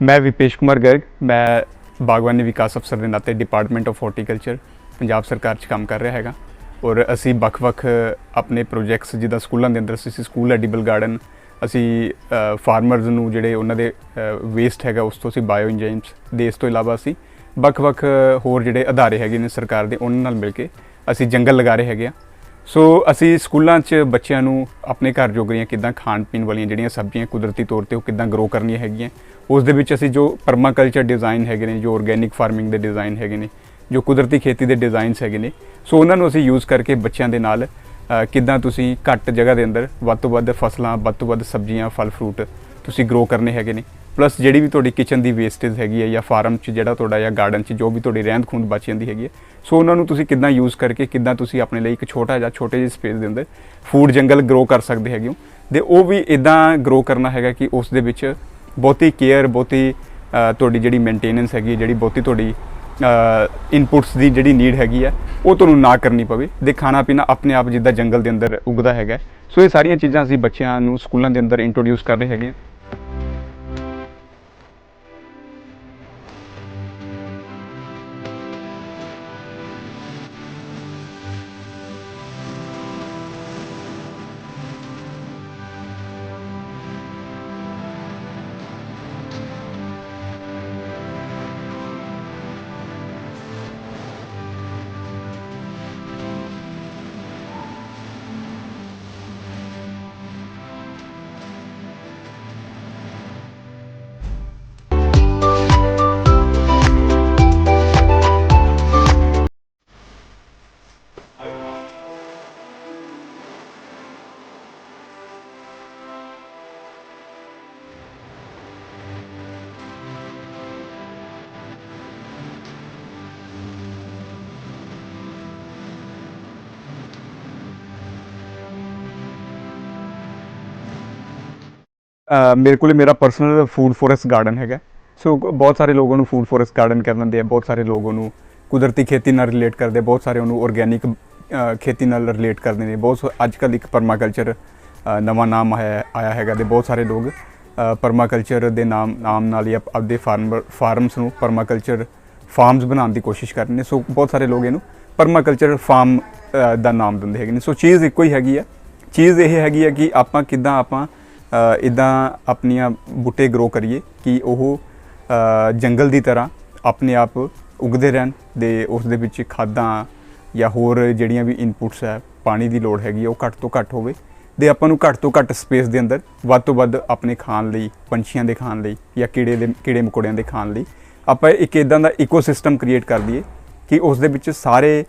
ਮੈਂ ਵਿਪੇਸ਼ ਕੁਮਾਰ ਗਰਗ, ਮੈਂ ਬਾਗਵਾਨੀ ਵਿਕਾਸ ਅਫਸਰ ਦੇ ਨਾਤੇ ਡਿਪਾਰਟਮੈਂਟ ਆਫ ਹਾਰਟੀਕਲਚਰ ਪੰਜਾਬ ਸਰਕਾਰ 'ਚ ਕੰਮ ਕਰ ਰਿਹਾ ਹੈਗਾ। ਔਰ ਅਸੀਂ ਵੱਖ-ਵੱਖ ਆਪਣੇ ਪ੍ਰੋਜੈਕਟਸ ਜਿੱਦਾਂ ਸਕੂਲਾਂ ਦੇ ਅੰਦਰ ਅਸੀਂ ਸਕੂਲ ਐਡੀਬਲ ਗਾਰਡਨ ਅਸੀਂ ਫਾਰਮਰਸ ਨੂੰ ਜਿਹੜੇ ਉਹਨਾਂ ਦੇ ਵੇਸਟ ਹੈਗਾ ਉਸ ਤੋਂ ਅਸੀਂ ਬਾਇਓ ਇੰਜਨਸ ਦੇ ਇਸ ਤੋਂ ਇਲਾਵਾ ਅਸੀਂ ਵੱਖ-ਵੱਖ ਹੋਰ ਜਿਹੜੇ ਅਦਾਰੇ ਹੈਗੇ ਨੇ ਸਰਕਾਰ ਦੇ, ਉਹਨਾਂ ਨਾਲ ਮਿਲ ਕੇ ਅਸੀਂ ਜੰਗਲ ਲਗਾ ਰਹੇ ਹੈਗੇ ਆ। ਸੋ ਅਸੀਂ ਸਕੂਲਾਂ 'ਚ ਬੱਚਿਆਂ ਨੂੰ ਆਪਣੇ ਘਰ ਜੋਗਰੀਆਂ ਕਿੱਦਾਂ ਖਾਣ ਪੀਣ ਵਾਲੀਆਂ ਜਿਹੜੀਆਂ ਸਬਜ਼ੀਆਂ ਕੁਦਰਤੀ ਤੌਰ ਤੇ ਉਹ ਕਿੱਦਾਂ ਗਰੋ ਕਰਨੀਆਂ ਹੈਗੀਆਂ ਉਸ ਦੇ ਵਿੱਚ ਅਸੀਂ ਜੋ ਪਰਮਾਕਲਚਰ ਡਿਜ਼ਾਈਨ ਹੈਗੇ ਨੇ ਜੋ ਆਰਗੇਨਿਕ ਫਾਰਮਿੰਗ ਦੇ ਡਿਜ਼ਾਈਨ ਹੈਗੇ ਨੇ ਜੋ ਕੁਦਰਤੀ ਖੇਤੀ ਦੇ ਡਿਜ਼ਾਈਨਸ ਹੈਗੇ ਨੇ ਸੋ ਉਹਨਾਂ ਨੂੰ ਅਸੀਂ ਯੂਜ਼ ਕਰਕੇ ਬੱਚਿਆਂ ਦੇ ਨਾਲ ਅ, ਕਿੱਦਾਂ ਤੁਸੀਂ ਘੱਟ ਜਗ੍ਹਾ ਦੇ ਅੰਦਰ ਵੱਧ ਤੋਂ ਵੱਧ ਫਸਲਾਂ ਵੱਧ ਤੋਂ ਵੱਧ ਸਬਜ਼ੀਆਂ ਫਲ ਫਰੂਟ ਤੁਸੀਂ ਗਰੋ ਕਰਨੇ ਹੈਗੇ ਨੇ। ਪਲੱਸ ਜਿਹੜੀ ਵੀ ਤੁਹਾਡੀ ਕਿਚਨ ਦੀ ਵੇਸਟੇਜ ਹੈਗੀ ਹੈ ਜਾਂ ਫਾਰਮ 'ਚ ਜਿਹੜਾ ਤੁਹਾਡਾ ਜਾਂ ਗਾਰਡਨ 'ਚ ਜੋ ਵੀ ਤੁਹਾਡੀ ਰਹਿੰਦ ਖੂੰਹਦ ਬਚ ਜਾਂਦੀ ਹੈਗੀ ਹੈ। ਸੋ ਉਹਨਾਂ ਨੂੰ ਤੁਸੀਂ ਕਿੱਦਾਂ ਯੂਜ਼ ਕਰਕੇ ਕਿੱਦਾਂ ਤੁਸੀਂ ਆਪਣੇ ਲਈ ਇੱਕ ਛੋਟਾ ਜਿਹਾ ਛੋਟੇ ਜਿਹੇ ਸਪੇਸ ਦੇ ਅੰਦਰ ਫੂਡ ਜੰਗਲ ਗਰੋ ਕਰ ਸਕਦੇ ਹੈਗੇ ਹੋ। ਤੇ ਉਹ ਵੀ ਇਦਾਂ ਗਰੋ ਕਰਨਾ ਹੈਗਾ ਕਿ ਉਸ ਦੇ ਵਿੱਚ ਬਹੁਤੀ ਕੇਅਰ ਬਹੁਤੀ ਤੁਹਾਡੀ ਜਿਹੜੀ ਮੇਨਟੇਨੈਂਸ ਹੈਗੀ ਹੈ, ਜਿਹੜੀ ਬਹੁਤੀ ਤੁਹਾਡੀ ਇਨਪੁਟਸ ਦੀ ਜਿਹੜੀ ਨੀਡ ਹੈਗੀ ਹੈ, ਉਹ ਤੁਹਾਨੂੰ ਨਾ ਕਰਨੀ ਪਵੇ। ਦੇ ਖਾਣਾ ਪੀਣਾ ਆਪਣੇ ਆਪ ਜਿੱਦਾਂ ਜੰਗਲ ਦੇ ਅੰਦਰ ਉਗਦਾ ਹੈਗਾ ਸੋ ਇਹ ਸਾਰੀਆਂ ਚੀਜ਼ਾਂ ਅਸੀਂ ਬੱਚਿਆਂ ਨੂੰ ਸਕੂਲਾਂ ਦੇ ਅੰਦਰ ਇੰਟਰੋਡਿਊਸ ਕਰ ਰਹੇ ਹੈਗੇ ਮੇਰੇ ਕੋਲ ਮੇਰਾ ਪਰਸਨਲ ਫੂਡ ਫੋਰੈਸਟ ਗਾਰਡਨ ਹੈਗਾ। ਸੋ ਬਹੁਤ ਸਾਰੇ ਲੋਕ ਉਹਨੂੰ ਫੂਡ ਫੋਰੈਸਟ ਗਾਰਡਨ ਕਰ ਦਿੰਦੇ ਆ, ਬਹੁਤ ਸਾਰੇ ਲੋਕ ਉਹਨੂੰ ਕੁਦਰਤੀ ਖੇਤੀ ਨਾਲ ਰਿਲੇਟ ਕਰਦੇ ਬਹੁਤ ਸਾਰੇ ਉਹਨੂੰ ਆਰਗੇਨਿਕ ਖੇਤੀ ਨਾਲ ਰਿਲੇਟ ਕਰਦੇ ਨੇ। ਬਹੁਤ ਅੱਜ ਕੱਲ੍ਹ ਇੱਕ ਪਰਮਾਕਲਚਰ ਨਵਾਂ ਨਾਮ ਆਇਆ ਆਇਆ ਹੈਗਾ ਤੇ ਬਹੁਤ ਸਾਰੇ ਲੋਕ ਪਰਮਾਕਲਚਰ ਦੇ ਨਾਮ ਨਾਮ ਨਾਲ ਹੀ ਆਪਦੇ ਫਾਰਮਰ ਫਾਰਮਸ ਨੂੰ ਪਰਮਾਕਲਚਰ ਫਾਰਮਸ ਬਣਾਉਣ ਦੀ ਕੋਸ਼ਿਸ਼ ਕਰ ਰਹੇ ਨੇ। ਸੋ ਬਹੁਤ ਸਾਰੇ ਲੋਕ ਇਹਨੂੰ ਪਰਮਾਕਲਚਰ ਫਾਰਮ ਦਾ ਨਾਮ ਦਿੰਦੇ ਹੈਗੇ ਨੇ। ਸੋ ਚੀਜ਼ ਇੱਕੋ ਹੀ ਹੈਗੀ ਆ। ਚੀਜ਼ ਇਹ ਹੈਗੀ ਆ ਕਿ ਆਪਾਂ ਕਿੱਦਾਂ ਆਪਾਂ ਇਦਾਂ ਆਪਣੀਆਂ ਬੂਟੇ ਗਰੋ ਕਰੀਏ ਕਿ ਉਹ ਜੰਗਲ ਦੀ ਤਰ੍ਹਾਂ ਆਪਣੇ ਆਪ ਉਗਦੇ ਰਹਿਣ ਦੇ ਉਸ ਦੇ ਵਿੱਚ ਖਾਦਾਂ ਜਾਂ ਹੋਰ ਜਿਹੜੀਆਂ ਵੀ ਇਨਪੁਟਸ ਹੈ ਪਾਣੀ ਦੀ ਲੋੜ ਹੈਗੀ ਆ, ਉਹ ਘੱਟ ਤੋਂ ਘੱਟ ਹੋਵੇ ਦੇ ਆਪਾਂ ਨੂੰ ਘੱਟ ਤੋਂ ਘੱਟ ਸਪੇਸ ਦੇ ਅੰਦਰ ਵੱਧ ਤੋਂ ਵੱਧ ਆਪਣੇ ਖਾਣ ਲਈ ਪੰਛੀਆਂ ਦੇ ਖਾਣ ਲਈ ਜਾਂ ਕੀੜੇ ਦੇ ਕੀੜੇ ਮਕੌੜਿਆਂ ਦੇ ਖਾਣ ਲਈ ਆਪਾਂ ਇੱਕ ਇਦਾਂ ਦਾ ਇਕੋਸਿਸਟਮ ਕ੍ਰੀਏਟ ਕਰ ਦਈਏ ਕਿ ਉਸ ਦੇ ਵਿੱਚ ਸਾਰੇ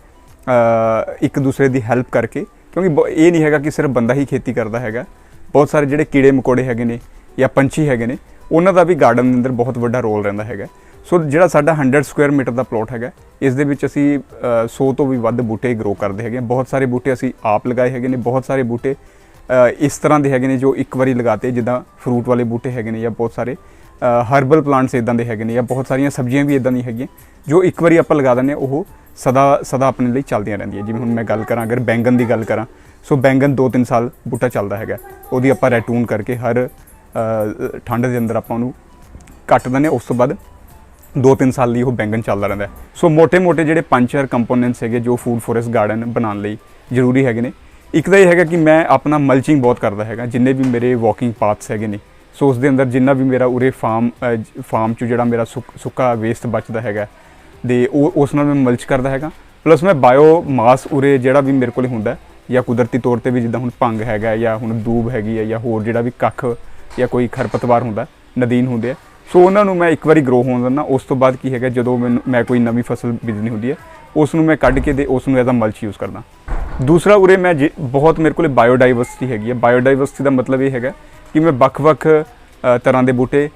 ਇੱਕ ਦੂਸਰੇ ਦੀ ਹੈਲਪ ਕਰਕੇ ਕਿਉਂਕਿ ਬ- ਇਹ ਨਹੀਂ ਹੈਗਾ ਕਿ ਸਿਰਫ ਬੰਦਾ ਹੀ ਖੇਤੀ ਕਰਦਾ ਹੈਗਾ। ਬਹੁਤ ਸਾਰੇ ਜਿਹੜੇ ਕੀੜੇ ਮਕੌੜੇ ਹੈਗੇ ਨੇ ਜਾਂ ਪੰਛੀ ਹੈਗੇ ਨੇ ਉਹਨਾਂ ਦਾ ਵੀ ਗਾਰਡਨ ਦੇ ਅੰਦਰ ਬਹੁਤ ਵੱਡਾ ਰੋਲ ਰਹਿੰਦਾ ਹੈਗਾ ਸੋ ਜਿਹੜਾ ਸਾਡਾ 100 ਸਕੁਅਰ ਮੀਟਰ ਦਾ ਪਲੋਟ ਹੈਗਾ ਇਸ ਦੇ ਵਿੱਚ ਅਸੀਂ ਅ, 100 ਤੋਂ ਵੀ ਵੱਧ ਬੂਟੇ ਗਰੋ ਕਰਦੇ ਹੈਗੇ ਹਾਂ। ਬਹੁਤ ਸਾਰੇ ਬੂਟੇ ਅਸੀਂ ਆਪ ਲਗਾਏ ਹੈਗੇ ਨੇ ਬਹੁਤ ਸਾਰੇ ਬੂਟੇ ਇਸ ਤਰ੍ਹਾਂ ਦੇ ਹੈਗੇ ਨੇ ਜੋ ਇੱਕ ਵਾਰੀ ਲਗਾਤੇ ਜਿੱਦਾਂ ਫਰੂਟ ਵਾਲੇ ਬੂਟੇ ਹੈਗੇ ਨੇ ਜਾਂ ਬਹੁਤ ਸਾਰੇ ਹਰਬਲ ਪਲਾਂਟਸ ਇਦਾਂ ਦੇ ਹੈਗੇ ਨੇ ਜਾਂ ਬਹੁਤ ਸਾਰੀਆਂ ਸਬਜ਼ੀਆਂ ਵੀ ਇਦਾਂ ਦੀਆਂ ਹੈਗੀਆਂ ਜੋ ਇੱਕ ਵਾਰੀ ਆਪਾਂ ਲਗਾ ਦਿੰਦੇ ਹਾਂ ਉਹ ਸਦਾ ਸਦਾ ਆਪਣੇ ਲਈ ਚੱਲਦੀਆਂ ਰਹਿੰਦੀਆਂ ਜਿਵੇਂ ਹੁਣ ਮੈਂ ਗੱਲ ਕਰਾਂ ਅਗਰ ਬੈਂਗਨ ਦੀ ਗੱਲ ਕਰਾਂ ਸੋ ਬੈਂਗਨ 2-3 ਸਾਲ ਬੂਟਾ ਚੱਲਦਾ ਹੈਗਾ। ਉਹਦੀ ਆਪਾਂ ਰੈਟੂਨ ਕਰਕੇ ਹਰ ਠੰਡ ਦੇ ਅੰਦਰ ਆਪਾਂ ਉਹਨੂੰ ਕੱਟ ਦਿੰਦੇ ਉਸ ਤੋਂ ਬਾਅਦ 2-3 ਸਾਲ ਲਈ ਉਹ ਬੈਂਗਨ ਚੱਲਦਾ ਰਹਿੰਦਾ ਸੋ ਮੋٹے-ਮੋٹے ਜਿਹੜੇ ਪੰਜ ਚਾਰ ਕੰਪੋਨੈਂਟਸ ਹੈਗੇ, ਜੋ ਫੂਡ ਫੋਰੈਸਟ ਗਾਰਡਨ ਬਣਾਉਣ ਲਈ ਜ਼ਰੂਰੀ ਹੈਗੇ ਨੇ। ਇੱਕ ਤਾਂ ਇਹ ਹੈਗਾ ਕਿ ਮੈਂ ਆਪਣਾ ਮਲਚਿੰਗ ਬਹੁਤ ਕਰਦਾ ਹੈਗਾ, ਜਿੰਨੇ ਵੀ ਮੇਰੇ ਵਾਕਿੰਗ ਪਾਥਸ ਹੈਗੇ ਨੇ। ਸੋ ਉਸ ਦੇ ਅੰਦਰ ਜਿੰਨਾ ਵੀ ਮੇਰਾ ਉਰੇ ਫਾਰਮ ਫਾਰਮ ਚ ਜਿਹੜਾ ਮੇਰਾ ਸੁੱਕਾ ਵੇਸਟ ਬਚਦਾ ਹੈਗਾ, ਦੇ ਉਹ, ਉਸ ਨਾਲ ਮੈਂ ਮਲਚ ਕਰਦਾ ਹੈਗਾ। ਪਲੱਸ ਮੈਂ ਬਾਇਓ ਮਾਸ ਉਰੇ ਜਿਹੜਾ ਵੀ ਮੇਰੇ ਕੋਲ ਹੁੰਦਾ ਜਾਂ ਕੁਦਰਤੀ ਤੌਰ ਤੇ ਵੀ ਜਿੱਦਾਂ ਹੁਣ ਭੰਗ ਹੈਗਾ ਜਾਂ ਹੁਣ ਦੂਬ ਹੈਗੀ ਹੈ ਜਾਂ ਹੋਰ ਜਿਹੜਾ ਵੀ ਕੱਖ ਜਾਂ ਕੋਈ ਖਰਪਤਵਾਰ ਹੁੰਦਾ, ਨਦੀਨ ਹੁੰਦੇ ਆ। ਸੋ ਉਹਨਾਂ ਨੂੰ ਮੈਂ ਇੱਕ ਵਾਰੀ ਗਰੋ ਹੋਣ ਦਿੰਦਾ, ਉਸ ਤੋਂ ਬਾਅਦ ਕੀ ਹੈਗਾ, ਜਦੋਂ ਮੈਨੂੰ, ਮੈਂ ਕੋਈ ਨਵੀਂ ਫਸਲ ਬੀਜਣੀ ਹੁੰਦੀ ਹੈ, ਉਸ ਨੂੰ ਮੈਂ ਕੱਢ ਕੇ ਤੇ ਉਸ ਨੂੰ ਐਜ਼ ਅ ਮਲਚ ਯੂਜ਼ ਕਰਦਾ। ਦੂਸਰਾ ਉਰੇ ਮੈਂ ਜੇ- ਬਹੁਤ ਮੇਰੇ ਕੋਲੇ ਬਾਇਓਡਾਈਵਰਸਿਟੀ ਹੈਗੀ ਹੈ ਬਾਇਓਡਾਈਵਰਸਿਟੀ ਦਾ ਮਤਲਬ ਇਹ ਹੈਗਾ ਕਿ ਮੈਂ ਵੱਖ-ਵੱਖ ਤਰ੍ਹਾਂ ਦੇ ਬੂਟੇ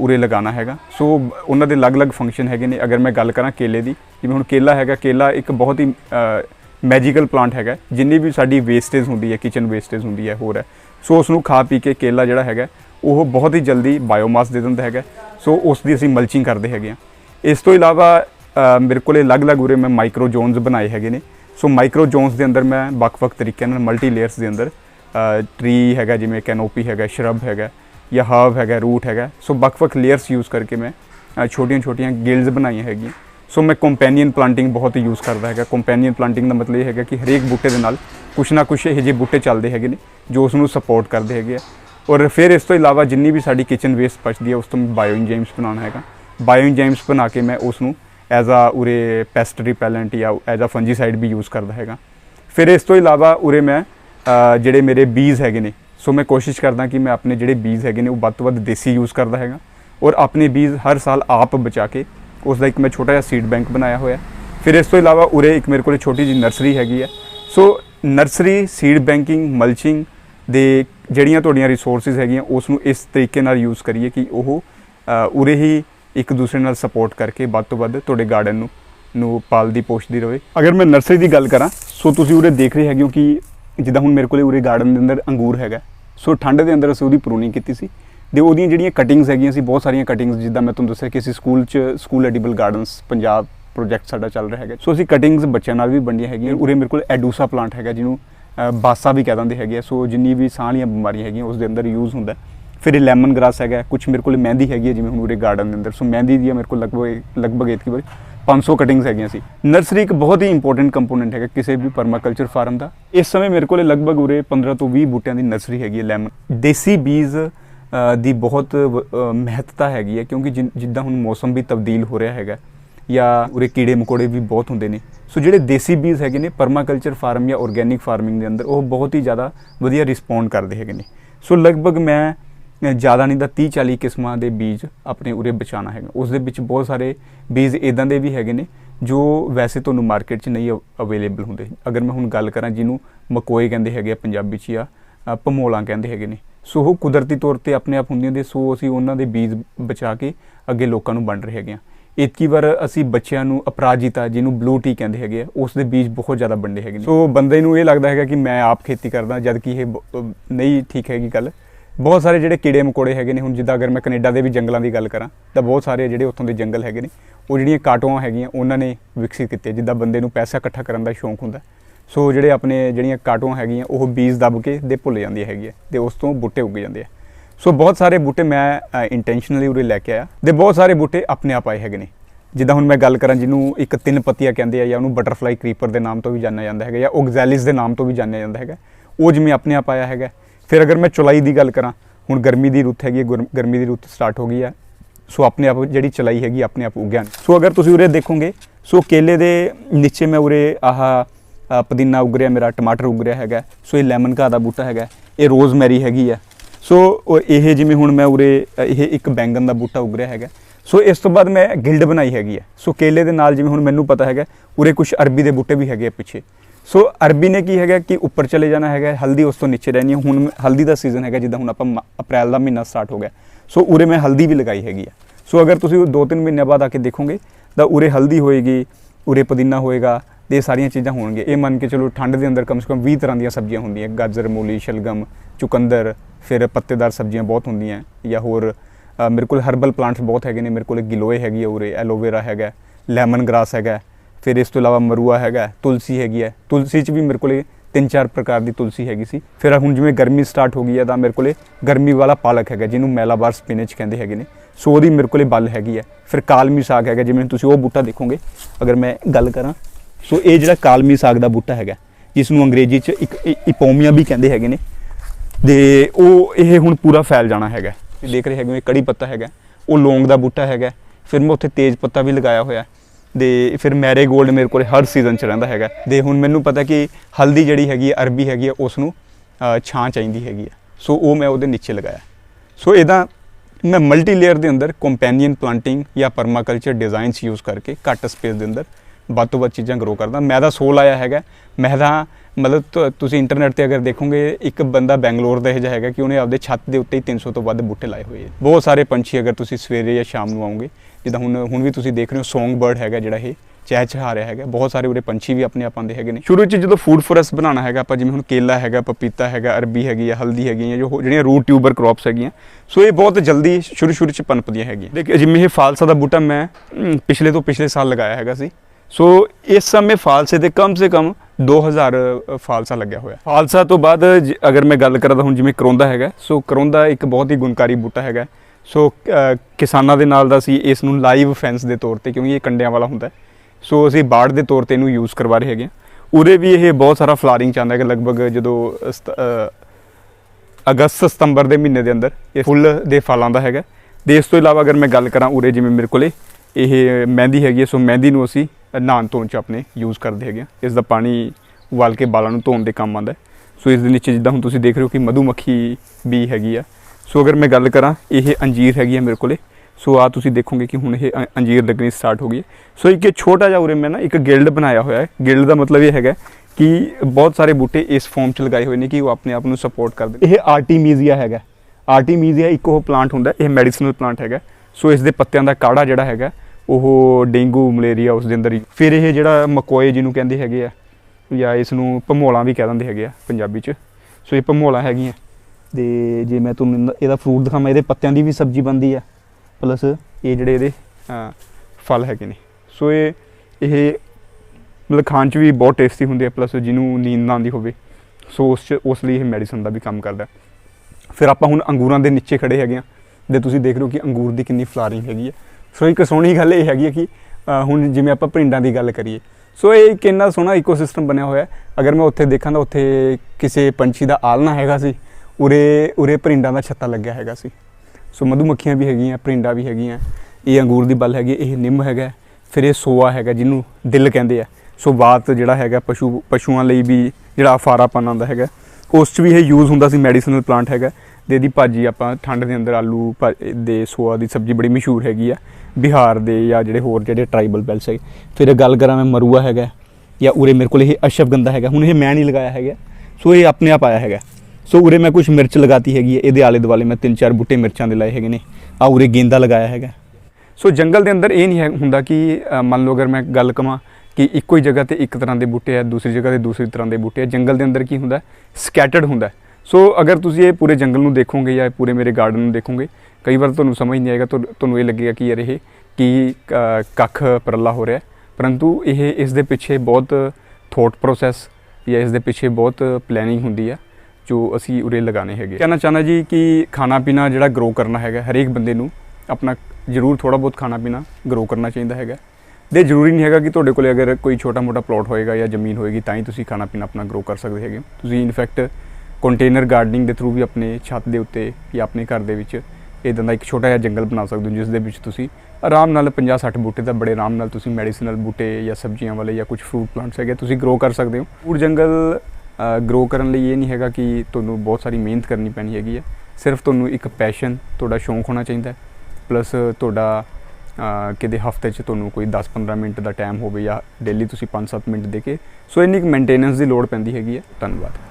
ਉਰੇ ਲਗਾਉਣਾ ਹੈਗਾ। ਸੋ ਉਹਨਾਂ ਦੇ ਅਲੱਗ-ਅਲੱਗ ਫੰਕਸ਼ਨ ਹੈਗੇ ਨੇ। ਅਗਰ ਮੈਂ ਗੱਲ ਕਰਾਂ ਕੇਲੇ ਦੀ, ਜਿਵੇਂ ਹੁਣ ਕੇਲਾ ਹੈਗਾ, ਕੇਲਾ ਇੱਕ ਬਹੁਤ ਹੀ ਮੈਜੀਕਲ ਪਲਾਂਟ ਹੈਗਾ ਜਿੰਨੀ ਵੀ ਸਾਡੀ ਵੇਸਟੇਜ ਹੁੰਦੀ ਹੈ ਕਿਚਨ ਵੇਸਟੇਜ ਹੁੰਦੀ ਹੈ, ਹੋਰ ਹੈ। ਸੋ ਉਸ ਨੂੰ ਖਾ ਪੀ ਕੇ ਕੇਲਾ ਜਿਹੜਾ ਹੈਗਾ ਉਹ ਬਹੁਤ ਹੀ ਜਲਦੀ ਬਾਇਓਮਾਸ ਦੇ ਦਿੰਦਾ ਹੈਗਾ ਸੋ ਉਸ ਦੀ ਅਸੀਂ ਮਲਚਿੰਗ ਕਰਦੇ ਹੈਗੇ ਆ ਇਸ ਤੋਂ ਇਲਾਵਾ ਮੇਰੇ ਕੋਲੇ ਅਲੱਗ-ਅਲੱਗ ਉਰੇ ਮੈਂ ਮਾਈਕਰੋ ਜ਼ੋਨਸ ਬਣਾਏ ਹੈਗੇ ਨੇ। ਸੋ ਮਾਈਕਰੋ ਜ਼ੋਨਸ ਦੇ ਅੰਦਰ ਮੈਂ ਵੱਖ-ਵੱਖ ਤਰੀਕਿਆਂ ਨਾਲ ਮਲਟੀ ਲੇਅਰਸ ਦੇ ਅੰਦਰ ਟਰੀ ਹੈਗਾ, ਜਿਵੇਂ ਕੈਨੋਪੀ ਹੈਗਾ ਸ਼ਰਬ ਹੈਗਾ, ਜਾਂ ਹਰਬ ਹੈਗਾ ਰੂਟ ਹੈਗਾ। ਸੋ ਵੱਖ-ਵੱਖ ਲੇਅਰਸ ਯੂਜ਼ ਕਰਕੇ ਮੈਂ ਛੋਟੀਆਂ-ਛੋਟੀਆਂ ਗਿਲਡਸ ਬਣਾਈਆਂ ਹੈਗੀਆਂ। ਸੋ ਮੈਂ ਕੰਪੈਨੀਅਨ ਪਲਾਂਟਿੰਗ ਬਹੁਤ ਯੂਜ਼ ਕਰਦਾ ਹੈਗਾ। ਕੰਪੈਨੀਅਨ ਪਲਾਂਟਿੰਗ ਦਾ ਮਤਲਬ ਇਹ ਹੈਗਾ ਕਿ ਹਰੇਕ ਬੂਟੇ ਦੇ ਨਾਲ ਕੁਛ ਨਾ ਕੁਛ ਇਹੋ ਜਿਹੇ ਬੂਟੇ ਚੱਲਦੇ ਹੈਗੇ ਨੇ, ਜੋ ਉਸ ਨੂੰ ਸਪੋਰਟ ਕਰਦੇ ਹੈਗੇ ਆ। ਔਰ ਫਿਰ ਇਸ ਤੋਂ ਇਲਾਵਾ ਜਿੰਨੀ ਵੀ ਸਾਡੀ ਕਿਚਨ ਵੇਸਟ ਪਚਦੀ ਹੈ, ਉਸ ਤੋਂ ਮੈਂ ਬਾਇਓ ਇੰਜੈਮਸ ਬਣਾਉਣਾ ਹੈਗਾ। ਬਾਇਓ ਇੰਜਾਈਮਸ ਬਣਾ ਕੇ ਮੈਂ ਉਸ ਨੂੰ ਐਜ਼ ਆ ਉਰੇ ਪੈਸਟ ਰਿਪੈਲੈਂਟ ਜਾਂ ਐਜ਼ ਆ ਫੰਜੀਸਾਈਡ ਵੀ ਯੂਜ਼ ਕਰਦਾ ਹੈਗਾ। ਫਿਰ ਇਸ ਤੋਂ ਇਲਾਵਾ ਉਰੇ ਮੈਂ ਜਿਹੜੇ ਮੇਰੇ ਬੀਜ ਹੈਗੇ ਨੇ ਸੋ ਮੈਂ ਕੋਸ਼ਿਸ਼ ਕਰਦਾ ਕਿ ਮੈਂ ਆਪਣੇ ਜਿਹੜੇ ਬੀਜ ਹੈਗੇ ਨੇ, ਉਹ ਵੱਧ ਤੋਂ ਵੱਧ ਦੇਸੀ ਯੂਜ਼ ਕਰਦਾ ਹੈਗਾ। ਔਰ ਆਪਣੇ ਬੀਜ ਹਰ ਸਾਲ ਆਪ ਬਚਾ ਕੇ ਉਸ ਦਾ ਇੱਕ ਮੈਂ ਛੋਟਾ ਜਿਹਾ ਸੀਡ ਬੈਂਕ ਬਣਾਇਆ ਹੋਇਆ। ਫਿਰ ਇਸ ਤੋਂ ਇਲਾਵਾ ਉਰੇ ਇੱਕ ਮੇਰੇ ਕੋਲ ਛੋਟੀ ਜਿਹੀ ਨਰਸਰੀ ਹੈਗੀ ਹੈ। So nursery seed banking mulching ਦੇ ਜਿਹੜੀਆਂ ਤੁਹਾਡੀਆਂ ਰਿਸੋਰਸਿਸ ਹੈਗੀਆਂ ਉਸ ਨੂੰ ਇਸ ਤਰੀਕੇ ਨਾਲ ਯੂਜ਼ ਕਰੀਏ ਕਿ ਉਹ ਉਰੇ ਹੀ ਇੱਕ ਦੂਸਰੇ ਨਾਲ ਸਪੋਰਟ ਕਰਕੇ ਵੱਧ ਤੋਂ ਵੱਧ ਤੁਹਾਡੇ ਗਾਰਡਨ ਨੂੰ ਨੂੰ ਪਾਲਦੀ, ਪੋਸ਼ਦੀ ਰਹੇ ਅਗਰ ਮੈਂ ਨਰਸਰੀ ਦੀ ਗੱਲ ਕਰਾਂ ਸੋ ਤੁਸੀਂ ਉਰੇ ਦੇਖ ਰਹੇ ਹੈਗੇ ਹੋ ਕਿ ਜਿੱਦਾਂ ਹੁਣ ਮੇਰੇ ਕੋਲੇ ਉਰੇ ਗਾਰਡਨ ਦੇ ਅੰਦਰ ਅੰਗੂਰ ਹੈਗਾ। ਸੋ ਠੰਡ ਦੇ ਅੰਦਰ ਅਸੀਂ ਉਹਦੀ ਪ੍ਰੂਨਿੰਗ ਕੀਤੀ ਸੀ। ਤੇ ਉਹਦੀਆਂ ਜਿਹੜੀਆਂ ਕਟਿੰਗਸ ਹੈਗੀਆਂ ਸੀ ਬਹੁਤ ਸਾਰੀਆਂ ਕਟਿੰਗਸ ਜਿੱਦਾਂ ਮੈਂ ਤੁਹਾਨੂੰ ਦੱਸਿਆ ਕਿ ਅਸੀਂ ਸਕੂਲ 'ਚ school edible gardens Punjab project ਸਾਡਾ ਚੱਲ ਰਿਹਾ ਹੈਗਾ। ਸੋ ਅਸੀਂ ਕਟਿੰਗਸ ਬੱਚਿਆਂ ਨਾਲ ਵੀ ਵੰਡੀਆਂ ਹੈਗੀਆਂ ਉਰੇ ਮੇਰੇ ਕੋਲ ਐਡੂਸਾ ਪਲਾਂਟ ਹੈਗਾ ਜਿਹਨੂੰ ਬਾਸਾ ਵੀ ਕਹਿ ਦਿੰਦੇ ਹੈਗੇ ਸੋ ਜਿੰਨੀ ਵੀ ਸਾਹ ਵਾਲੀਆਂ ਬਿਮਾਰੀਆਂ ਹੈਗੀਆਂ ਉਸ ਦੇ ਅੰਦਰ ਯੂਜ਼ ਹੁੰਦਾ। ਫਿਰ ਇਹ ਲੈਮਨ ਗ੍ਰਾਸ ਹੈਗਾ ਕੁਝ ਮੇਰੇ ਕੋਲ ਮਹਿੰਦੀ ਹੈਗੀ ਹੈ ਜਿਵੇਂ ਹੁਣ ਉਰੇ ਗਾਰਡਨ ਦੇ ਅੰਦਰ। ਸੋ ਮਹਿੰਦੀ ਦੀਆਂ ਮੇਰੇ ਕੋਲ ਲਗਭਗ ਲਗਭਗ ਇਤਕੀ ਵਾਰੀ 500 ਕਟਿੰਗਸ ਹੈਗੀਆਂ ਸੀ। ਨਰਸਰੀ ਇੱਕ ਬਹੁਤ ਹੀ ਇੰਪੋਰਟੈਂਟ ਕੰਪੋਨੈਂਟ ਹੈਗਾ ਕਿਸੇ ਵੀ ਪਰਮਾਕਲਚਰ ਫਾਰਮ ਦਾ। ਇਸ ਸਮੇਂ ਮੇਰੇ ਕੋਲੇ ਲਗਭਗ ਉਰੇ 15 ਤੋਂ 20 ਬੂਟਿਆਂ ਦੀ ਨਰਸਰੀ ਹੈਗੀ ਹੈ ਲੈਮਨ ਦੇਸੀ ਬੀਜ ਦੀ ਬਹੁਤ ਵ- ਮਹੱਤਤਾ ਹੈਗੀ ਹੈ ਕਿਉਂਕਿ ਜਿ- ਜਿੱਦਾਂ ਹੁਣ ਮੌਸਮ ਵੀ ਤਬਦੀਲ ਹੋ ਰਿਹਾ ਹੈਗਾ ਜਾਂ ਉਰੇ ਕੀੜੇ ਮਕੌੜੇ ਵੀ ਬਹੁਤ ਹੁੰਦੇ ਨੇ। ਸੋ ਜਿਹੜੇ ਦੇਸੀ ਬੀਜ ਹੈਗੇ ਨੇ ਪਰਮਾਕਲਚਰ ਫਾਰਮ ਜਾਂ ਆਰਗੇਨਿਕ ਫਾਰਮਿੰਗ ਦੇ ਅੰਦਰ ਉਹ ਬਹੁਤ ਹੀ ਜ਼ਿਆਦਾ ਵਧੀਆ ਰਿਸਪੌਂਡ ਕਰਦੇ ਹੈਗੇ ਨੇ। ਸੋ ਲਗਭਗ ਮੈਂ ਜ਼ਿਆਦਾ ਨਹੀਂ ਤਾਂ 30 40 ਕਿਸਮਾਂ ਦੇ ਬੀਜ ਆਪਣੇ ਉਰੇ ਬਚਾਉਣਾ ਹੈਗਾ। ਉਸ ਦੇ ਵਿੱਚ ਬਹੁਤ ਸਾਰੇ ਬੀਜ ਇਦਾਂ ਦੇ ਵੀ ਹੈਗੇ ਨੇ ਜੋ ਵੈਸੇ ਤੁਹਾਨੂੰ ਮਾਰਕੀਟ 'ਚ ਨਹੀਂ ਅਵੇਲੇਬਲ ਹੁੰਦੇ। ਅਗਰ ਮੈਂ ਹੁਣ ਗੱਲ ਕਰਾਂ ਜਿਹਨੂੰ ਮਕੋਏ ਕਹਿੰਦੇ ਹੈਗੇ ਆ ਪੰਜਾਬੀ 'ਚ ਜਾਂ ਅ, ਭਮੋਲਾਂ ਕਹਿੰਦੇ ਹੈਗੇ ਨੇ ਸੋ ਉਹ ਕੁਦਰਤੀ ਤੌਰ ਤੇ ਆਪਣੇ ਆਪ ਹੁੰਦੀਆਂ ਨੇ, ਸੋ ਅਸੀਂ ਉਹਨਾਂ ਦੇ ਬੀਜ ਬਚਾ ਕੇ ਅੱਗੇ ਲੋਕਾਂ ਨੂੰ ਵੰਡ ਰਹੇ ਹੈਗੇ ਆ ਇਤਕੀ ਵਾਰ ਅਸੀਂ ਬੱਚਿਆਂ ਨੂੰ ਅਪਰਾਜਿਤਾ, ਜਿਹਨੂੰ ਬਲੂ ਟੀ ਕਹਿੰਦੇ ਹੈਗੇ ਆ, ਉਸ ਦੇ ਬੀਜ ਬਹੁਤ ਜ਼ਿਆਦਾ ਵੰਡੇ ਹੈਗੇ ਨੇ। ਸੋ ਬੰਦੇ ਨੂੰ ਇਹ ਲੱਗਦਾ ਹੈਗਾ ਕਿ ਮੈਂ ਆਪ ਖੇਤੀ ਕਰਦਾ ਜਦ ਕਿ ਇਹ ਬ- ਨਹੀਂ ਠੀਕ ਹੈਗੀ ਗੱਲ। ਬਹੁਤ ਸਾਰੇ ਜਿਹੜੇ ਕੀੜੇ ਮਕੌੜੇ ਹੈਗੇ ਨੇ, ਹੁਣ ਜਿੱਦਾਂ ਅਗਰ ਮੈਂ ਕੈਨੇਡਾ ਦੇ ਵੀ ਜੰਗਲਾਂ ਦੀ ਗੱਲ ਕਰਾਂ, ਤਾਂ ਬਹੁਤ ਸਾਰੇ ਜਿਹੜੇ ਉੱਥੋਂ ਦੇ ਜੰਗਲ ਹੈਗੇ ਨੇ, ਉਹ ਜਿਹੜੀਆਂ ਕਾਟੋਆਂ ਹੈਗੀਆਂ, ਉਹਨਾਂ ਨੇ ਵਿਕਸਿਤ ਕੀਤੇ ਜਿੱਦਾਂ ਬੰਦੇ ਨੂੰ ਪੈਸਾ ਇਕੱਠਾ ਕਰਨ ਦਾ ਸ਼ੌਂਕ ਹੁੰਦਾ। ਸੋ ਜਿਹੜੇ ਆਪਣੇ ਜਿਹੜੀਆਂ ਕਾਟੋਆਂ ਹੈਗੀਆਂ, ਉਹ ਬੀਜ ਦੱਬ ਕੇ ਦੇ ਭੁੱਲ ਜਾਂਦੀਆਂ ਹੈਗੀਆਂ ਤੇ ਉਸ ਤੋਂ ਬੂਟੇ ਉੱਗ ਜਾਂਦੇ ਆ ਸੋ ਬਹੁਤ ਸਾਰੇ ਬੂਟੇ ਮੈਂ ਇੰਟੈਂਸ਼ਨਲੀ ਉਰੇ ਲੈ ਕੇ ਆਇਆ ਤੇ ਬਹੁਤ ਸਾਰੇ ਬੂਟੇ ਆਪਣੇ ਆਪ ਆਏ ਹੈਗੇ ਨੇ। ਜਿੱਦਾਂ ਹੁਣ ਮੈਂ ਗੱਲ ਕਰਾਂ, ਜਿਹਨੂੰ ਇੱਕ ਤਿੰਨ ਪੱਤੀਆ ਕਹਿੰਦੇ ਆ ਜਾਂ ਉਹਨੂੰ ਬਟਰਫਲਾਈ ਕਰੀਪਰ ਦੇ ਨਾਮ ਤੋਂ ਵੀ ਜਾਣਿਆ ਜਾਂਦਾ ਹੈਗਾ ਜਾਂ ਓਗਜ਼ੈਲਿਸ ਦੇ ਨਾਮ ਤੋਂ ਵੀ ਜਾਣਿਆ ਜਾਂਦਾ ਹੈਗਾ, ਉਹ ਜਿਵੇਂ ਆਪਣੇ ਆਪ ਆਇਆ ਹੈਗਾ। ਫਿਰ ਅਗਰ ਮੈਂ ਚੁਲਾਈ ਦੀ ਗੱਲ ਕਰਾਂ, ਹੁਣ ਗਰਮੀ ਦੀ ਰੁੱਤ ਹੈਗੀ ਹੈ, ਗੁਰ- ਗਰਮੀ ਦੀ ਰੁੱਤ ਸਟਾਰਟ ਹੋ ਗਈ ਹੈ, ਸੋ ਆਪਣੇ ਆਪ ਜਿਹੜੀ ਚਲਾਈ ਹੈਗੀ, ਆਪਣੇ ਆਪ ਉੱਗਿਆ ਸੋ ਅਗਰ ਤੁਸੀਂ ਉਰੇ ਦੇਖੋਗੇ, ਸੋ ਕੇਲੇ ਦੇ ਨੀਚੇ ਮੈਂ ਉਰੇ ਆਹ ਪੁਦੀਨਾ ਉੱਗ ਰਿਹਾ, ਮੇਰਾ ਟਮਾਟਰ ਉੱਗ ਰਿਹਾ ਹੈਗਾ, ਸੋ ਇਹ ਲੈਮਨ ਘਾਹ ਦਾ ਬੂਟਾ ਹੈਗਾ, ਇਹ ਰੋਜ਼ਮੈਰੀ ਹੈਗੀ ਆ। ਸੋ ਇਹ ਜਿਵੇਂ ਹੁਣ ਮੈਂ ਉਰੇ ਇਹ ਇੱਕ ਬੈਂਗਨ ਦਾ ਬੂਟਾ ਉੱਗ ਰਿਹਾ ਹੈਗਾ। ਸੋ ਇਸ ਤੋਂ ਬਾਅਦ ਮੈਂ ਗਿਲਡ ਬਣਾਈ ਹੈਗੀ ਹੈ ਸੋ ਕੇਲੇ ਦੇ ਨਾਲ ਜਿਵੇਂ ਹੁਣ ਮੈਨੂੰ ਪਤਾ ਹੈਗਾ, ਉਰੇ ਕੁਝ ਅਰਬੀ ਦੇ ਬੂਟੇ ਵੀ ਹੈਗੇ ਆ ਪਿੱਛੇ। ਸੋ ਅਰਬੀ ਨੇ ਕੀ ਹੈਗਾ ਕਿ ਉੱਪਰ ਚਲੇ ਜਾਣਾ ਹੈਗਾ, ਹਲਦੀ ਉਸ ਤੋਂ ਨੀਚੇ ਰਹਿਣੀ ਹੁਣ ਹਲਦੀ ਦਾ ਸੀਜ਼ਨ ਹੈਗਾ, ਜਿੱਦਾਂ ਹੁਣ ਆਪਾਂ ਮ- ਅਪ੍ਰੈਲ ਦਾ ਮਹੀਨਾ ਸਟਾਰਟ ਹੋ ਗਿਆ। ਸੋ ਉਰੇ ਮੈਂ ਹਲਦੀ ਵੀ ਲਗਾਈ ਹੈਗੀ ਆ। ਸੋ ਅਗਰ ਤੁਸੀਂ ਦੋ ਤਿੰਨ ਮਹੀਨਿਆਂ ਬਾਅਦ ਆ ਕੇ ਦੇਖੋਗੇ, ਤਾਂ ਉਰੇ ਹਲਦੀ ਹੋਏਗੀ, ਉਰੇ ਪੁਦੀਨਾ ਹੋਏਗਾ ਤੇ ਇਹ ਸਾਰੀਆਂ ਚੀਜ਼ਾਂ ਹੋਣਗੀਆਂ। ਇਹ ਮੰਨ ਕੇ ਚਲੋ ਠੰਡ ਦੇ ਅੰਦਰ ਕਮ ਸੇ ਕਮ 20 ਤਰ੍ਹਾਂ ਦੀਆਂ ਸਬਜ਼ੀਆਂ ਹੁੰਦੀਆਂ। ਗਾਜਰ, ਮੂਲੀ, ਸ਼ਲਗਮ, ਚੁਕੰਦਰ, ਫਿਰ ਪੱਤੇਦਾਰ ਸਬਜ਼ੀਆਂ ਬਹੁਤ ਹੁੰਦੀਆਂ ਜਾਂ ਹੋਰ ਮੇਰੇ ਕੋਲ ਹਰਬਲ ਪਲਾਂਟਸ ਬਹੁਤ ਹੈਗੇ ਨੇ। ਮੇਰੇ ਕੋਲ ਗਿਲੋਏ ਹੈਗੀ ਆ ਉਰੇ ਐਲੋਵੇਰਾ ਹੈਗਾ ਲੈਮਨ ਗ੍ਰਾਸ ਹੈਗਾ, ਫਿਰ ਇਸ ਤੋਂ ਇਲਾਵਾ ਮਰੂਆ ਹੈਗਾ, ਤੁਲਸੀ ਹੈਗੀ ਹੈ ਤੁਲਸੀ 'ਚ ਵੀ ਮੇਰੇ ਕੋਲੇ ਤਿੰਨ ਚਾਰ ਪ੍ਰਕਾਰ ਦੀ ਤੁਲਸੀ ਹੈਗੀ ਸੀ। ਫਿਰ ਹੁਣ ਜਿਵੇਂ ਗਰਮੀ ਸਟਾਰਟ ਹੋ ਗਈ ਹੈ ਤਾਂ ਮੇਰੇ ਕੋਲੇ ਗਰਮੀ ਵਾਲਾ ਪਾਲਕ ਹੈਗਾ, ਜਿਹਨੂੰ ਮੈਲਾਬਾਰ ਸਪਿਨਚ ਕਹਿੰਦੇ ਹੈਗੇ ਨੇ। ਸੋ ਉਹਦੀ ਮੇਰੇ ਕੋਲੇ ਬੱਲ ਹੈਗੀ ਹੈ ਫਿਰ ਕਾਲਮੀ ਸਾਗ ਹੈਗਾ, ਜਿਵੇਂ ਤੁਸੀਂ ਉਹ ਬੂਟਾ ਦੇਖੋਗੇ। ਅਗਰ ਮੈਂ ਗੱਲ ਕਰਾਂ ਸੋ ਇਹ ਜਿਹੜਾ ਕਾਲਮੀ ਸਾਗ ਦਾ ਬੂਟਾ ਹੈਗਾ ਜਿਸ ਨੂੰ ਅੰਗਰੇਜ਼ੀ 'ਚ ਇੱਕ ਇਪੋਮੀਆ ਵੀ ਕਹਿੰਦੇ ਹੈਗੇ ਨੇ ਦੇ ਉਹ, ਇਹ ਹੁਣ ਪੂਰਾ ਫੈਲ ਜਾਣਾ ਹੈਗਾ। ਤੁਸੀਂ ਦੇਖ ਰਹੇ ਹੈਗੇ ਹੋ ਕੜੀ ਪੱਤਾ ਹੈਗਾ, ਉਹ ਲੌਂਗ ਦਾ ਬੂਟਾ ਹੈਗਾ, ਫਿਰ ਮੈਂ ਉੱਥੇ ਤੇਜ ਪੱਤਾ ਵੀ ਲਗਾਇਆ ਹੋਇਆ ਦੇ ਫਿਰ ਮੈਰੀਗੋਲਡ ਮੇਰੇ ਕੋਲ ਹਰ ਸੀਜ਼ਨ ਚ ਰਹਿੰਦਾ ਹੈਗਾ। ਦੇ ਹੁਣ ਮੈਨੂੰ ਪਤਾ ਕਿ ਹਲਦੀ ਜਿਹੜੀ ਹੈਗੀ ਹੈ, ਅਰਬੀ ਹੈਗੀ ਹੈ ਉਸ ਨੂੰ ਛਾਂ ਚਾਹੀਦੀ ਹੈਗੀ ਹੈ। ਸੋ ਉਹ ਮੈਂ ਉਹਦੇ ਨੀਚੇ ਲਗਾਇਆ। ਸੋ ਇਹਦਾ ਮੈਂ ਮਲਟੀ ਲੇਅਰ ਦੇ ਅੰਦਰ ਕੰਪੈਨੀਅਨ ਪਲਾਂਟਿੰਗ ਜਾਂ ਪਰਮਾਕਲਚਰ ਡਿਜ਼ਾਈਨਸ ਯੂਜ਼ ਕਰਕੇ ਘੱਟ ਸਪੇਸ ਦੇ ਅੰਦਰ ਵੱਧ ਤੋਂ ਵੱਧ ਚੀਜ਼ਾਂ ਗਰੋ ਕਰਦਾ। ਮੈਂ ਦਾ ਸੋਲ ਆਇਆ ਹੈਗਾ। ਮੈਂ ਦਾ ਮਤਲਬ ਤੁਸੀਂ ਇੰਟਰਨੈਟ ਤੇ ਅਗਰ ਦੇਖੋਗੇ, ਇੱਕ ਬੰਦਾ ਬੈਂਗਲੌਰ ਦਾ ਇਹ ਜਿਹਾ ਹੈਗਾ ਕਿ ਉਹਨੇ ਆਪਦੇ ਛੱਤ ਦੇ ਉੱਤੇ ਹੀ 300 ਤੋਂ ਵੱਧ ਬੂਟੇ ਲਾਏ ਹੋਏ ਆ। ਬਹੁਤ ਸਾਰੇ ਪੰਛੀ ਅਗਰ ਤੁਸੀਂ ਸਵੇਰੇ ਜਾਂ ਸ਼ਾਮ ਨੂੰ ਆਉਂਗੇ ਜਿੱਦਾਂ ਹੁਣ ਹੁਣ ਵੀ ਤੁਸੀਂ ਦੇਖ ਰਹੇ ਹੋ ਸੌਂਗ ਬਰਡ ਹੈਗਾ ਜਿਹੜਾ ਇਹ, ਚਹਿਚਹਾ ਰਿਹਾ ਹੈਗਾ। ਬਹੁਤ ਸਾਰੇ ਉਰੇ ਪੰਛੀ ਵੀ ਆਪਣੇ ਆਪ ਆਉਂਦੇ ਹੈਗੇ ਨੇ। ਸ਼ੁਰੂ 'ਚ ਜਦੋਂ ਫੂਡ ਫੋਰੈਸਟ ਬਣਾਉਣਾ ਹੈਗਾ, ਆਪਾਂ ਜਿਵੇਂ ਹੁਣ ਕੇਲਾ ਹੈਗਾ, ਪਪੀਤਾ ਹੈਗਾ, ਅਰਬੀ ਹੈਗੀ ਆ ਹਲਦੀ ਹੈਗੀ ਹੈ ਜੋ ਹੋ- ਜਿਹੜੀਆਂ ਰੂਟ ਟਿਊਬਰ ਕ੍ਰੌਪਸ ਹੈਗੀਆਂ, ਸੋ ਇਹ ਬਹੁਤ ਜਲਦੀ ਸ਼ੁਰੂ ਸ਼ੁਰੂ 'ਚ ਪਨਪਦੀਆਂ ਹੈਗੀਆਂ। ਦੇਖਿਓ, ਜਿਵੇਂ ਇਹ ਫਾਲਸਾ ਦਾ ਬੂਟਾ ਮੈਂ ਪਿਛਲੇ ਤੋਂ ਪਿਛਲੇ ਸਾਲ ਲਗਾਇਆ ਹੈਗਾ ਸੀ। ਸੋ ਇਸ ਸਮੇਂ ਫਾਲਸੇ ਦੇ ਕਮ ਸੇ ਕਮ 2000 ਫਾਲਸਾ ਲੱਗਿਆ ਹੋਇਆ। ਫਾਲਸਾ ਤੋਂ ਬਾਅਦ ਜ- ਅਗਰ ਮੈਂ ਗੱਲ ਕਰਾਂ ਤਾਂ ਹੁਣ ਜਿਵੇਂ ਕਰੋਂਦਾ ਹੈਗਾ, ਸੋ ਕਰੋਂਦਾ ਇੱਕ ਬਹੁਤ ਹੀ ਗੁਣਕਾਰੀ ਬੂਟਾ ਹੈਗਾ। ਸੋ ਕਿਸਾਨਾਂ ਦੇ ਨਾਲ ਦਾ ਸੀ ਇਸ ਨੂੰ ਲਾਈਵ ਫੈਂਸ ਦੇ ਤੌਰ ਤੇ, ਕਿਉਂਕਿ ਇਹ ਕੰਡਿਆਂ ਵਾਲਾ ਹੁੰਦਾ ਸੋ ਅਸੀਂ ਬਾੜ ਦੇ ਤੌਰ ਤੇ ਇਹਨੂੰ ਯੂਜ਼ ਕਰਵਾ ਰਹੇ ਹੈਗੇ ਹਾਂ। ਉਰੇ ਵੀ ਇਹ ਬਹੁਤ ਸਾਰਾ ਫਲਾਰਿੰਗ ਚਾਹੁੰਦਾ ਹੈ ਲਗਭਗ ਜਦੋਂ ਸਤ- ਅਗਸਤ, ਸਤੰਬਰ ਦੇ ਮਹੀਨੇ ਦੇ ਅੰਦਰ ਇਹ ਫੁੱਲ ਦੇ ਫਲ ਦਾ ਹੈਗਾ। ਤੇ ਇਸ ਤੋਂ ਇਲਾਵਾ ਅਗਰ ਮੈਂ ਗੱਲ ਕਰਾਂ ਉਰੇ ਜਿਵੇਂ ਮੇਰੇ ਕੋਲੇ, ਇਹ ਮਹਿੰਦੀ ਹੈਗੀ ਹੈ, ਸੋ ਮਹਿੰਦੀ ਨੂੰ ਅਸੀਂ ਨਹਾਉਣ ਧੋਣ ਚ ਆਪਣੇ ਯੂਜ਼ ਕਰਦੇ ਹੈਗੇ ਹਾਂ ਇਸ ਦਾ ਪਾਣੀ ਉਬਾਲ ਕੇ ਬਾਲਾਂ ਨੂੰ ਧੋਣ ਦੇ ਕੰਮ ਆਉਂਦਾ ਸੋ ਇਸ ਦੇ ਨੀਚੇ ਜਿੱਦਾਂ ਹੁਣ ਤੁਸੀਂ ਦੇਖ ਰਹੇ ਹੋ ਕਿ ਮਧੂਮੱਖੀ ਵੀ ਹੈਗੀ ਆ। ਸੋ ਅਗਰ ਮੈਂ ਗੱਲ ਕਰਾਂ, ਇਹ ਅੰਜੀਰ ਹੈਗੀ ਆ ਮੇਰੇ ਕੋਲੇ। ਸੋ ਆ ਤੁਸੀਂ ਦੇਖੋਗੇ ਕਿ ਹੁਣ ਇਹ ਅੰਜੀਰ ਲੱਗਣੀ ਸਟਾਰਟ ਹੋ ਗਈ ਹੈ। ਸੋ ਇੱਕ ਇਹ ਛੋਟਾ ਜਿਹਾ ਉਰੇ ਮੈਂ ਨਾ ਇੱਕ ਗਿਲਡ ਬਣਾਇਆ ਹੋਇਆ ਹੈ। ਗਿਲਡ ਦਾ ਮਤਲਬ ਇਹ ਹੈਗਾ ਕਿ ਬਹੁਤ ਸਾਰੇ ਬੂਟੇ ਇਸ ਫਾਰਮ ਚ ਲਗਾਏ ਹੋਏ ਨੇ ਕਿ ਉਹ ਆਪਣੇ ਆਪ ਨੂੰ ਸਪੋਰਟ ਕਰਦੇ ਇਹ ਆਰਟੀਮੀਜ਼ੀਆ ਹੈਗਾ ਆਰਟੀਮੀਜ਼ੀਆ ਇੱਕ ਉਹ ਪਲਾਂਟ ਹੁੰਦਾ ਇਹ ਮੈਡੀਸਨਲ ਪਲਾਂਟ ਹੈਗਾ ਸੋ ਇਸ ਦੇ ਪੱਤਿਆਂ ਦਾ ਕਾੜਾ ਜਿਹੜਾ ਹੈਗਾ ਉਹ ਡੇਂਗੂ ਮਲੇਰੀਆ ਉਸ ਦੇ ਅੰਦਰ ਹੀ। ਫਿਰ ਇਹ ਜਿਹੜਾ ਮਕੋਏ ਜਿਹਨੂੰ ਕਹਿੰਦੇ ਹੈਗੇ ਆ, ਜਾਂ ਇਸ ਨੂੰ ਭਮੋਲਾ ਵੀ ਕਹਿ ਦਿੰਦੇ ਹੈਗੇ ਆ ਪੰਜਾਬੀ ਚ। ਸੋ ਇਹ ਭਮੋਲਾ ਹੈਗੀਆਂ। ਤੇ ਜੇ ਮੈਂ ਤੁਹਾਨੂੰ ਇਹਦਾ- ਇਹਦਾ ਫਰੂਟ ਦਿਖਾਵਾਂ, ਇਹਦੇ ਪੱਤਿਆਂ ਦੀ ਵੀ ਸਬਜ਼ੀ ਬਣਦੀ ਆ। ਪਲੱਸ ਇਹ ਜਿਹੜੇ ਇਹਦੇ ਫਲ ਹੈਗੇ ਨੇ। ਸੋ ਇਹ ਇਹ ਮਤਲਬ ਖਾਣ ਚ ਵੀ ਬਹੁਤ ਟੇਸਟੀ ਹੁੰਦੇ ਆ ਪਲੱਸ ਜਿਹਨੂੰ ਨੀਂਦ ਨਾ ਆਉਂਦੀ ਹੋਵੇ। ਸੋ ਉਸ ਚ, ਉਸ ਲਈ ਇਹ ਮੈਡੀਸਨ ਦਾ ਵੀ ਕੰਮ ਕਰਦਾ। ਫਿਰ ਆਪਾਂ ਹੁਣ ਅੰਗੂਰਾਂ ਦੇ ਨੀਚੇ ਖੜੇ ਹੈਗੇ ਆ। ਤੇ ਤੁਸੀਂ ਦੇਖ ਰਹੇ ਹੋ ਕਿ ਅੰਗੂਰ ਦੀ ਕਿੰਨੀ ਫਲਾਰਿੰਗ ਹੈਗੀ ਹੈ ਸੋ ਇੱਕ ਸੋਹਣੀ ਗੱਲ ਇਹ ਹੈਗੀ ਹੈ ਕਿ ਹੁਣ ਜਿਵੇਂ ਆਪਾਂ ਭਰਿੰਡਾਂ ਦੀ ਗੱਲ ਕਰੀਏ, ਸੋ ਇਹ ਇੱਕ ਇੰਨਾ ਸੋਹਣਾ ਇਕੋਸਿਸਟਮ ਬਣਿਆ ਹੋਇਆ ਅਗਰ ਮੈਂ ਉੱਥੇ ਦੇਖਾਂ ਤਾਂ ਉੱਥੇ ਕਿਸੇ ਪੰਛੀ ਦਾ ਆਲਣਾ ਹੈਗਾ ਸੀ, ਉਰੇ ਉਰੇ ਭਰਿੰਡਾਂ ਦਾ ਛੱਤਾ ਲੱਗਿਆ ਹੈਗਾ ਸੀ। ਸੋ ਮਧੂਮੱਖੀਆਂ ਵੀ ਹੈਗੀਆਂ ਭਰਿੰਡਾਂ ਵੀ ਹੈਗੀਆਂ, ਇਹ ਅੰਗੂਰ ਦੀ ਬਲ ਹੈਗੀ, ਇਹ ਨਿੰਮ ਹੈਗਾ, ਫਿਰ ਇਹ ਸੋਆ ਹੈਗਾ ਜਿਹਨੂੰ ਦਿਲ ਕਹਿੰਦੇ ਆ। ਸੋ ਬਾਤ ਜਿਹੜਾ ਹੈਗਾ ਪਸ਼ੂ, ਪਸ਼ੂਆਂ ਲਈ ਵੀ ਜਿਹੜਾ ਅਫਾਰਾਪਨ ਆਉਂਦਾ ਹੈਗਾ, ਉਸ 'ਚ ਵੀ ਇਹ ਯੂਜ਼ ਹੁੰਦਾ ਸੀ, ਮੈਡੀਸਨਲ ਪਲਾਂਟ ਹੈਗਾ। ਤੇ ਇਹਦੀ ਭਾਜੀ ਆਪਾਂ ਠੰਡ ਦੇ ਅੰਦਰ ਆਲੂ ਭਾ- ਦੇ ਸੋਆ ਦੀ ਸਬਜ਼ੀ ਬੜੀ ਮਸ਼ਹੂਰ ਹੈਗੀ ਆ, ਬਿਹਾਰ ਦੇ ਜਾਂ ਜਿਹੜੇ ਹੋਰ ਜਿਹੜੇ ਟ੍ਰਾਈਬਲ ਬੈਲਸ ਹੈਗੇ। ਫਿਰ ਗੱਲ ਕਰਾਂ ਮੈਂ ਮਰੂਆ ਹੈਗਾ, ਜਾਂ ਉਰੇ ਮੇਰੇ ਕੋਲ ਇਹ ਅਸ਼ਵਗੰਧਾ ਹੈਗਾ, ਹੁਣ ਇਹ ਮੈਂ ਨਹੀਂ ਲਗਾਇਆ ਹੈਗਾ, ਸੋ ਇਹ ਆਪਣੇ ਆਪ ਆਇਆ ਹੈਗਾ। ਸੋ ਉਰੇ ਮੈਂ ਕੁਝ ਮਿਰਚ ਲਗਾਤੀ ਹੈਗੀ ਹੈ ਇਹਦੇ ਆਲੇ ਦੁਆਲੇ ਮੈਂ ਤਿੰਨ ਚਾਰ ਬੂਟੇ ਮਿਰਚਾਂ ਦੇ ਲਾਏ ਹੈਗੇ ਨੇ ਆ ਉਰੇ ਗੇਂਦਾ ਲਗਾਇਆ ਹੈਗਾ। ਸੋ ਜੰਗਲ ਦੇ ਅੰਦਰ ਇਹ ਨਹੀਂ ਹੈ ਹੁੰਦਾ ਕਿ ਮੰਨ ਲਓ ਅਗਰ ਮੈਂ ਗੱਲ ਕਵਾਂ ਕਿ ਇੱਕੋ ਹੀ ਜਗ੍ਹਾ ਤੇ ਇੱਕ ਤਰ੍ਹਾਂ ਦੇ ਬੂਟੇ ਆ, ਦੂਸਰੀ ਜਗ੍ਹਾ ਤੇ ਦੂਸਰੀ ਤਰ੍ਹਾਂ ਦੇ ਬੂਟੇ ਆ, ਜੰਗਲ ਦੇ ਅੰਦਰ ਕੀ ਹੁੰਦਾ? ਸਕੈਟਰਡ ਹੁੰਦਾ। ਸੋ ਅਗਰ ਤੁਸੀਂ ਇਹ ਪੂਰੇ ਜੰਗਲ ਨੂੰ ਦੇਖੋਗੇ ਜਾਂ ਪੂਰੇ ਮੇਰੇ ਗਾਰਡਨ ਨੂੰ ਦੇਖੋਗੇ, ਕਈ ਵਾਰ ਤੁਹਾਨੂੰ ਸਮਝ ਨਹੀਂ ਆਏਗਾ ਤੁਹਾਨੂੰ ਇਹ ਲੱਗੇਗਾ ਕਿ ਯਾਰ ਇਹ ਕੀ ਕੱਖ ਪਰਲਾ ਹੋ ਰਿਹਾ ਪਰੰਤੂ ਇਹ, ਇਸ ਦੇ ਪਿੱਛੇ ਬਹੁਤ ਥੋਟ ਪ੍ਰੋਸੈਸ ਜਾਂ ਇਸ ਦੇ ਪਿੱਛੇ ਬਹੁਤ ਪਲੈਨਿੰਗ ਹੁੰਦੀ ਆ ਜੋ ਅਸੀਂ ਉਰੇ ਲਗਾਣੇ ਹੈਗੇ। ਕਹਿਣਾ ਚਾਹਨਾ ਜੀ ਕਿ ਖਾਣਾ ਪੀਣਾ ਜਿਹੜਾ ਗਰੋ ਕਰਨਾ ਹੈਗਾ, ਹਰੇਕ ਬੰਦੇ ਨੂੰ ਆਪਣਾ ਜ਼ਰੂਰ ਥੋੜਾ ਬਹੁਤ ਖਾਣਾ ਪੀਣਾ ਗਰੋ ਕਰਨਾ ਚਾਹੀਦਾ ਹੈਗਾ। ਦੇ ਜ਼ਰੂਰੀ ਨਹੀਂ ਹੈਗਾ ਕਿ ਤੁਹਾਡੇ ਕੋਲੇ ਅਗਰ ਕੋਈ ਛੋਟਾ ਮੋਟਾ ਪਲਾਟ ਹੋਏਗਾ ਜਾਂ ਜ਼ਮੀਨ ਹੋਏਗੀ, ਤਾਂ ਹੀ ਤੁਸੀਂ ਖਾਣਾ ਪੀਣਾ ਆਪਣਾ ਗਰੋ ਕਰ ਸਕਦੇ ਹੈਗੇ ਤੁਸੀਂ ਇਨਫੈਕਟ ਕੰਟੇਨਰ ਗਾਰਡਨਿੰਗ ਦੇ ਥਰੂ ਵੀ ਆਪਣੇ ਛੱਤ ਦੇ ਉੱਤੇ ਜਾਂ ਆਪਣੇ ਘਰ ਦੇ ਵਿੱਚ ਇਦਾਂ ਦਾ ਇੱਕ ਛੋਟਾ ਜਿਹਾ ਜੰਗਲ ਬਣਾ ਸਕਦੇ ਹੋ ਜਿਸ ਦੇ ਵਿੱਚ ਤੁਸੀਂ ਆਰਾਮ ਨਾਲ 50 60 ਬੂਟੇ ਦਾ ਬੜੇ ਆਰਾਮ ਨਾਲ ਤੁਸੀਂ ਮੈਡੀਸਨਲ ਬੂਟੇ ਜਾਂ ਸਬਜ਼ੀਆਂ ਵਾਲੇ ਜਾਂ ਕੁਝ ਫਰੂਟ ਪਲਾਂਟਸ ਹੈਗੇ ਤੁਸੀਂ ਗਰੋ ਕਰ ਸਕਦੇ ਹੋ। ਫੂਡ ਜੰਗਲ ਗਰੋ ਕਰਨ ਲਈ ਇਹ ਨਹੀਂ ਹੈਗਾ ਕਿ ਤੁਹਾਨੂੰ ਬਹੁਤ ਸਾਰੀ ਮਿਹਨਤ ਕਰਨੀ ਪੈਣੀ ਹੈਗੀ ਹੈ ਸਿਰਫ ਤੁਹਾਨੂੰ ਇੱਕ ਪੈਸ਼ਨ ਤੁਹਾਡਾ ਸ਼ੌਂਕ ਹੋਣਾ ਚਾਹੀਦਾ ਹੈ। ਪਲੱਸ ਤੁਹਾਡਾ ਕਿਤੇ ਹਫ਼ਤੇ 'ਚ ਤੁਹਾਨੂੰ ਕੋਈ 10-15 ਮਿੰਟ ਦਾ ਟਾਈਮ ਹੋਵੇ ਜਾਂ ਡੇਲੀ ਤੁਸੀਂ 5-7 ਮਿੰਟ ਦੇ ਕੇ, ਸੋ ਇੰਨੀ ਕੁ ਮੇਨਟੇਨੈਂਸ ਦੀ ਲੋੜ ਪੈਂਦੀ ਹੈਗੀ ਹੈ ਧੰਨਵਾਦ।